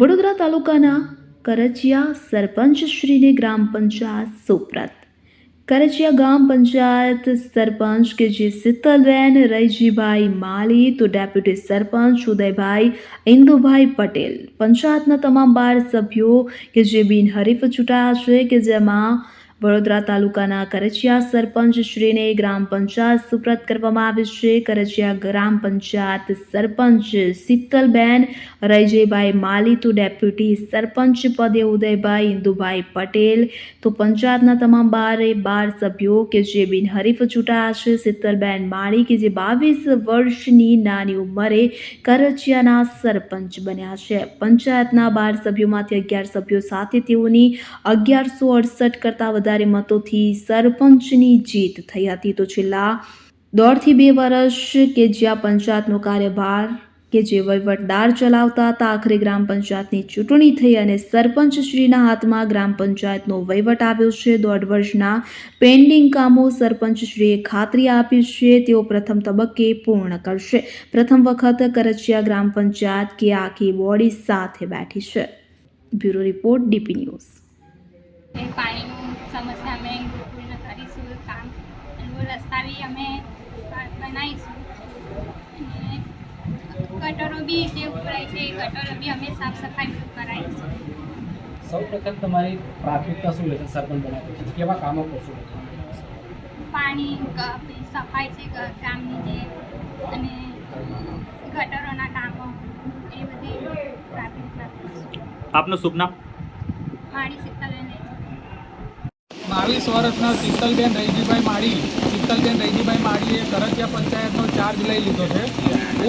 વડોદરા તાલુકાના કરજિયા સરપંચ શ્રીને ગ્રામ પંચાયત સુપ્રત. કરજિયા ગ્રામ પંચાયત સરપંચ કે જે શીતલબેન, રૈજીભાઈ માલી, તો ડેપ્યુટી સરપંચ ઉદયભાઈ ઇન્દુભાઈ પટેલ. પંચાયતના તમામ બાર સભ્યો કે જે બિનહરીફ ચૂંટાયા છે કે જેમાં વડોદરા તાલુકાના કરજિયા સરપંચ શ્રીને ગ્રામ પંચાયત સુપ્રત કરવામાં આવી છે. કરજિયા ગ્રામ પંચાયત સરપંચ શીતલબેન, રૈજયભાઈ માલી તો ડેપ્યુટી સરપંચ પદે ઉદયભાઈ ઇન્દુભાઈ પટેલ. તો પંચાયતના તમામ બારે બાર સભ્યો કે જે બિનહરીફ ચૂંટાયા છે. શીતલબેન માળી કે જે બાવીસ વર્ષની નાની ઉંમરે કરજિયાના સરપંચ બન્યા છે. પંચાયતના બાર સભ્યોમાંથી અગિયાર સભ્યો સાથે તેઓની અગિયારસો અડસઠ કરતાં વધારે મતોથી સરપંચની જીત થઈ હતી. તો છેલ્લા દોઢથી બે વર્ષ કે જ્યાં પંચાયતનો કાર્યભાર કે જે વહીવટદાર ચલાવતા હતા, આખરે ગ્રામ પંચાયતની ચૂંટણી થઈ અને સરપંચ શ્રીના હાથમાં ગ્રામ પંચાયતનો વહીવટ આવ્યો છે. દોઢ વર્ષના પેન્ડિંગ કામો સરપંચ શ્રીએ ખાતરી આપી છે. તેઓ પ્રથમ તબક્કે પૂર્ણ કરશે. પ્રથમ વખત કરચિયા ગ્રામ પંચાયત કે આખી બોડી સાથે બેઠી છે. Bureau report DP news. સમસ્યા અમે પૂર્ણ કરીશું કામ અને રસ્તા બી અમે બનાવીશું. અને ગટરો બી જે ઉભરાય છે એ ગટરો બી અમે સાફ સફાઈ કરાવીશું. સૌ પ્રથમ તમારી પ્રાથમિકતા શું રહેશે? સરપંચ બનાવી કેવા કામો કરશો પાણી સફાઈ છે ગામની જે અને ગટરોના કામો એ બધી પ્રાથમિકતા આપનું શુભ નામ? મારી શીતલ બાવીસ વર્ષના શીતલબેન રૈજીભાઈ માળી, શીતલબેન રૈજીભાઈ માળીએ કરજિયા પંચાયતનો ચાર્જ લઈ લીધો છે.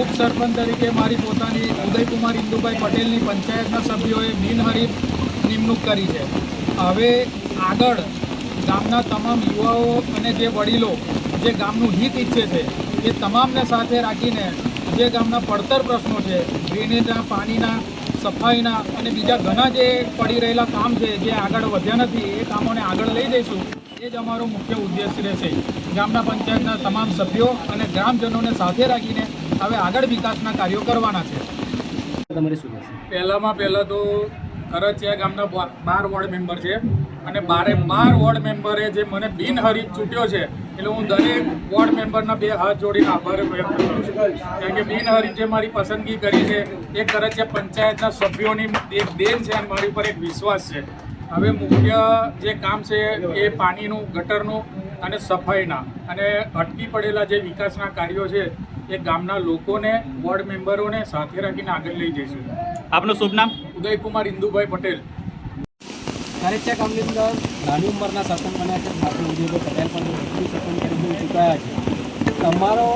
ઉપસરપંચ તરીકે મારી પોતાની ઉદયકુમાર ઇન્દુભાઈ પટેલની પંચાયતના સભ્યોએ બિનહરીફ નિમણૂક કરી છે. હવે આગળ ગામના તમામ યુવાઓ અને જે વડીલો જે ગામનું હિત ઈચ્છે છે, એ તમામને સાથે રાખીને જે ગામના પડતર પ્રશ્નો છે ડ્રેનેજના પાણીના સફાઈના અને બીજા ઘણા જે પડી રહેલા કામ છે જે આગળ વધ્યા નથી એ કામોને આગળ લઈ જઈશું. એ જ અમારો મુખ્ય ઉદ્દેશ રહેશે. ગામના પંચાયતના તમામ સભ્યો અને ગ્રામજનોને સાથે રાખીને હવે આગળ વિકાસના કાર્યો કરવાના છે. તમારી શું પહેલામાં પહેલાં તો કરચિયા ગામના બાર વોર્ડ મેમ્બર છે. અને બારે બાર વોર્ડ મેમ્બરે જે મને બિનહરીફ છૂટ્યો છે એટલે હું દરેક વોર્ડ મેમ્બરના બે હાથ જોડીને આભાર વ્યક્ત કરું છું. કારણ કે બિનહરી જે મારી પસંદગી કરી છે એ કરચિયા પંચાયતના સભ્યોની એક દેન છે અને મારી ઉપર એક વિશ્વાસ છે. હવે મુખ્ય જે કામ છે એ પાણીનું ગટરનું અને સફાઈના. અને અટકી પડેલા જે વિકાસના કાર્યો છે એ ગામના લોકોને વોર્ડ મેમ્બરોને સાથે રાખીને આગળ લઈ જઈશું. આપનું શુભ નામ? ઉદયકુમાર ઇન્દુભાઈ પટેલ. ગામની અંદર નાની ઉંમરના સરપંચ બન્યા છે. સાથે ઉદ્યોગો પટેલ પણ ડેપ્યુટી સરપંચ તરીકે ચૂંટાયા છે. તમારો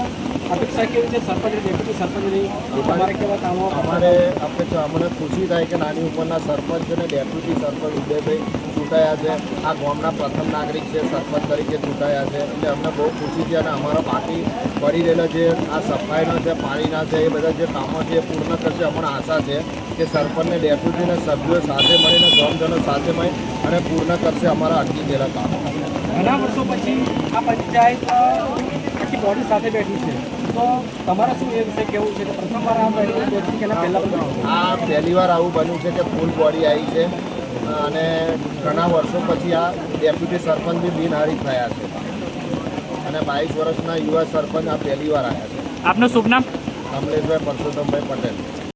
અપેક્ષા કેવી છે સરપંચ ડેપ્યુટી સરપંચની તમારે કેવા કામો અમારે આપણે તો અમને ખુશી થાય કે નાની ઉંમરના સરપંચ અને ડેપ્યુટી સરપંચ ઉદયભાઈ ચૂંટાયા છે આ ગામના પ્રથમ નાગરિક છે સરપંચ તરીકે ચૂંટાયા છે એટલે અમને બહુ ખુશી છે અને અમારા બાકી પડી રહેલા જે આ સફાઈના છે પાણીના છે એ બધા જે કામો છે એ પૂર્ણ કરશે અમને આશા છે કે સરપંચને ડેપ્યુટીને સભ્યો સાથે મળીને ગામજનો સાથે મળી અને પૂર્ણ કરશે અમારા અટકી ગયેલા કામો ઘણા વર્ષો પછી આ પંચાયત આખી બોડી સાથે બેઠી છે તો તમારે શું એ વિશે કેવું છે? કે પ્રથમવાર આ બની બેઠી કે પહેલાં આ પહેલી વાર આવું બન્યું છે કે ફૂલ બોડી આવી છે. અને ઘણા વર્ષો પછી આ ડેપ્યુટી સરપંચ બી બિનહારી થયા છે. અને બાવીસ વર્ષના યુવા સરપંચ આ પહેલી વાર આવ્યા છે. આપનું શુભ નામ? કમલેશભાઈ પરસોત્તમભાઈ પટેલ.